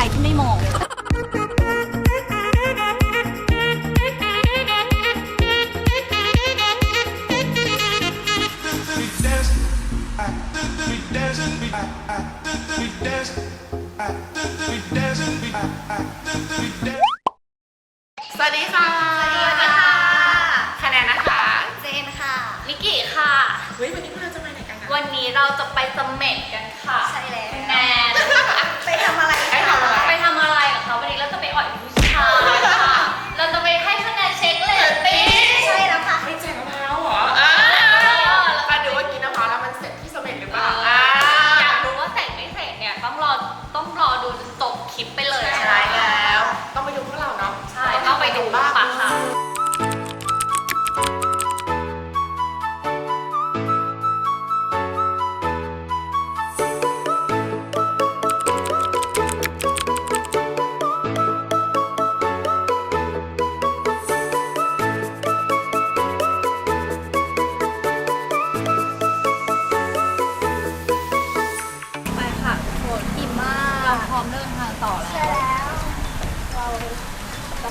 รที่ไม่มอง สวัสดีค่ะ สวัสดีค่ะ คะแนนนะคะ เจนค่ะ นิกกี้ค่ะ เฮ้ยวันนี้เราจะไปไหนกันนะวันนี้เราจะไปเสมเม็ดกัน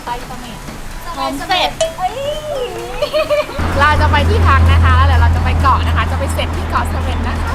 ไปเสมเม็ดพร้อมเสร็จเอ้ยเราจะไปที่พักนะคะ แล้วเดี๋ยวเราจะไปเกาะนะคะ จะไปเสร็จที่เกาะเสม็ดนะคะ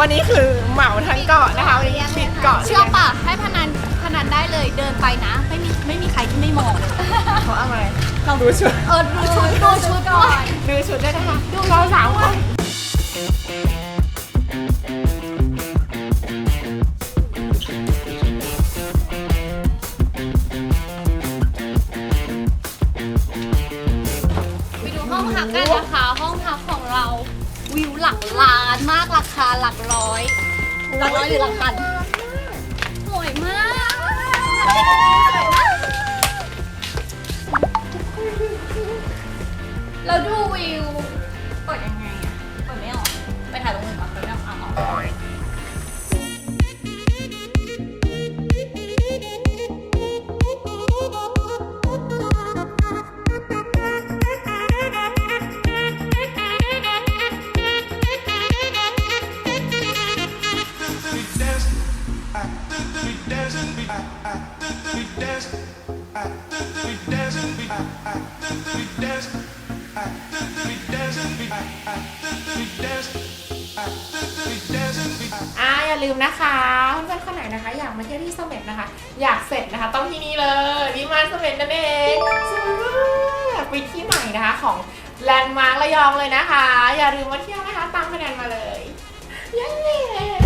วันนี้คือเหมาทั้งเกาะนะคะวันนี้ปิดเกาะเชื่อป่ะให้พนันพนันได้เลยเดินไปนะ ไม่มีไม่มีใครที่ไม่มองเลยเขาเอาอะไรเราดูชุดเออดูชุดดูชุดก่อนดูชุดได้นะคะดูเราสามคน หลักล้านมากราคาหลักร้อยหลักร้อยหรือหลักพันสวยมาก อ่าอย่าลืมนะคะเพื่อนๆคนไหนนะคะ อยากมาเที่ยวที่เสม็ดนะคะ อยากเสร็จนะคะ ต้องที่นี่เลยวิมานเสม็ดนั่นเองสวยมากไปที่ใหม่นะคะของแลนด์มาร์กระยองเลยนะคะ อย่าลืมมาเที่ยวนะคะตามคะแนนมาเลยเย้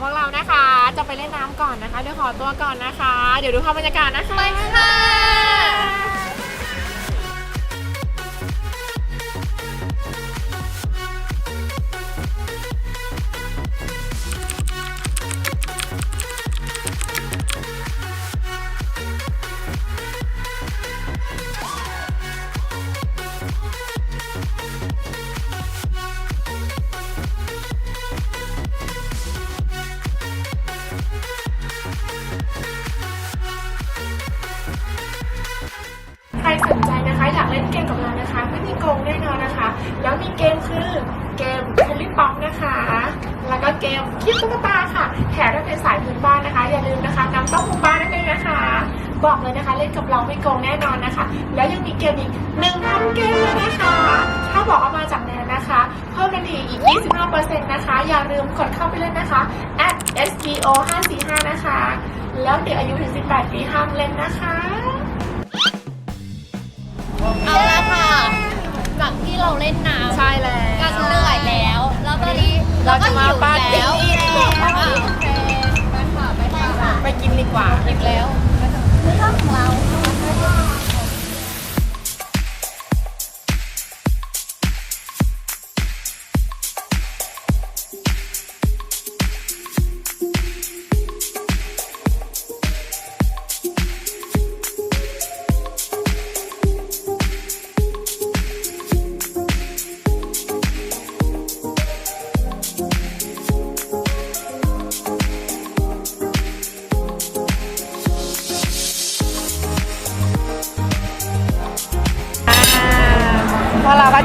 พวกเรานะคะ จะไปเล่นน้ำก่อนนะคะ เดี๋ยวขอตัวก่อนนะคะ เดี๋ยวดูภาพบรรยากาศนะคะไปค่ะ นะคะ แล้วมีเกมคือเกมคลิปป๊อปนะคะ แล้วก็เกมคิดตุ๊กตาค่ะ แถมถ้าเป็นสายพื้นบ้านนะคะ อย่าลืมนะคะนำต้าหู้บ้านนั่นเองนะคะ บอกเลยนะคะเล่นกับเราไม่โกงแน่นอนนะคะ แล้วยังมีเกมอีกหนึ่งพันเกมเลยนะคะ ถ้าบอกว่ามาจากแนนนะคะเพิ่มทันทีอีก 25%นะคะ อย่าลืมกดเข้าไปเล่นนะคะ at spo 545นะคะ แล้วเด็กอายุถึง 18 ปีห้ามเล่นนะคะ เอาละค่ะ ล่นน้ำใช่แล้ว กันเหนื่อยแล้ว แล้วตอนนี้เราจะมาปาร์ตี้แล้วอะโอเคไปค่ะไปค่ะไปกินดีกว่าอีกแล้วเรื่องของเรา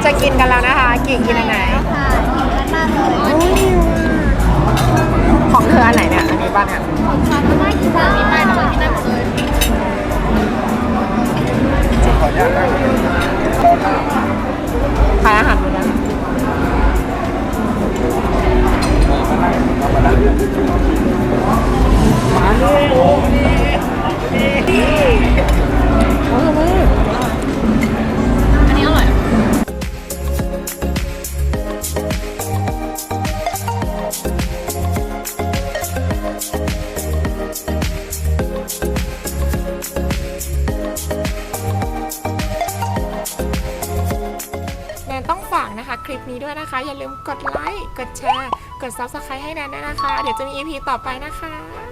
จะกินกันแล้วนะคะกี่กินอันไหน ค่ะหิวกันมากเลยของเธออันไหนเนี่ย อันนี้บ้านเนี่ย ของฉันก็น่ากินมากกินได้หมดกินได้หมดเลยขายอ นี้ด้วยนะคะ อย่าลืมกดไลค์ กดแชร์ กด subscribe ให้แนนด้วยนะคะ เดี๋ยวจะมี EP ต่อไปนะคะ